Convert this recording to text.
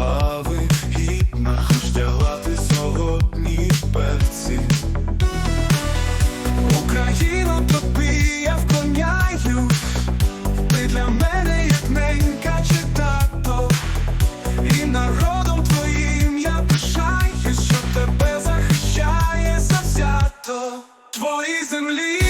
слави гідна вдягати сьогодні перці. Україну тобі я вклоняю, ти для мене як ненька чи і народом твоїм я пишаю, що тебе захищає завзято твої землі.